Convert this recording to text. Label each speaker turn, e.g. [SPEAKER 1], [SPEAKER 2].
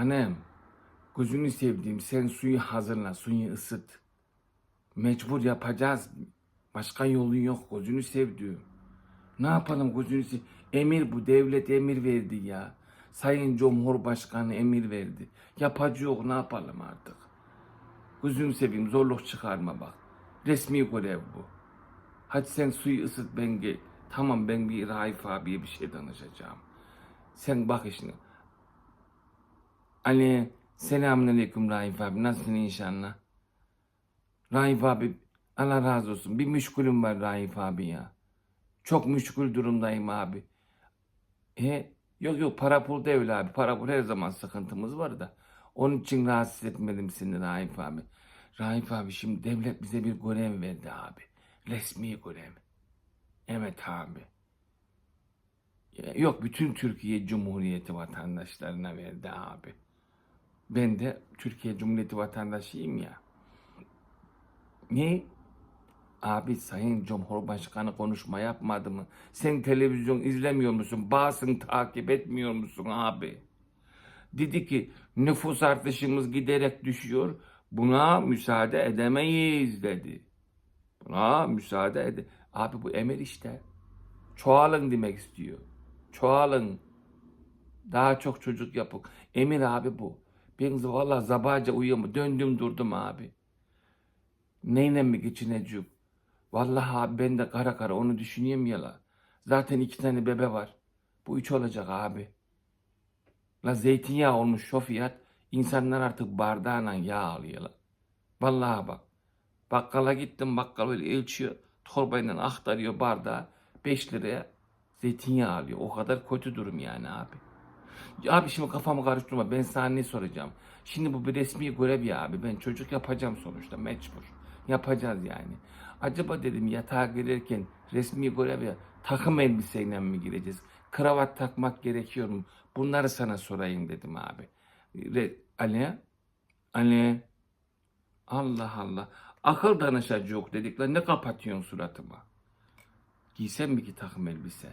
[SPEAKER 1] Hanım, gözünü sevdiğim sen suyu hazırla, suyu ısıt. Mecbur yapacağız. Başka yolu yok gözünü sevdiğim. Ne yapalım gözünü sev... Emir bu devlet emir verdi ya. Sayın Cumhurbaşkanı emir verdi. Yapacı yok ne yapalım artık. Gözünü seveyim zorluk çıkarma bak. Resmi görev bu. Hadi sen suyu ısıt ben gel. Tamam ben bir Raif abiye bir şey danışacağım. Sen bak işine. Ali selamünaleyküm Raif abi. Nasılsın inşallah? Raif abi Allah razı olsun. Bir müşkülüm var Raif abi ya. Çok müşkül durumdayım abi. E, yok yok para pul değil abi. Para pul her zaman sıkıntımız var da. Onun için rahatsız etmedim seni Raif abi. Raif abi şimdi devlet bize bir görev verdi abi. Resmi görev. Evet abi. Yok bütün Türkiye Cumhuriyeti vatandaşlarına verdi abi. Ben de Türkiye Cumhuriyeti vatandaşıyım ya. Ne? Abi Sayın Cumhurbaşkanı konuşma yapmadı mı? Sen televizyon izlemiyor musun? Basın takip etmiyor musun abi? Dedi ki nüfus artışımız giderek düşüyor. Buna müsaade edemeyiz dedi. Buna müsaade ede. Abi bu emir işte. Çoğalın demek istiyor. Çoğalın. Daha çok çocuk yapın. Emir abi bu. Ben valla zabaca uyuyorum. Döndüm durdum abi. Neyle mi geçineceğim? Vallahi abi ben de kara kara onu düşünüyorum ya la. Zaten iki tane bebe var. Bu üç olacak abi. La zeytinyağı olmuş şu fiyat. İnsanlar artık bardağla yağ alıyorlar. Vallahi bak. Bakkala gittim bakkal öyle ölçüyor. Torbayla aktarıyor bardağı. 5 liraya zeytinyağı alıyor. O kadar kötü durum yani abi. Abi şimdi kafamı karıştırma. Ben sana ne soracağım? Şimdi bu bir resmi görev ya abi. Ben çocuk yapacağım sonuçta mecbur. Yapacağız yani. Acaba dedim yatağa girerken resmi görev ya takım elbiseyle mi gireceğiz? Kravat takmak gerekiyor mu? Bunları sana sorayım dedim abi. Re, Ali? Ali? Allah Allah. Akıl danışacı yok dedikler. Ne kapatıyorsun suratıma? Giysem mi ki takım elbise?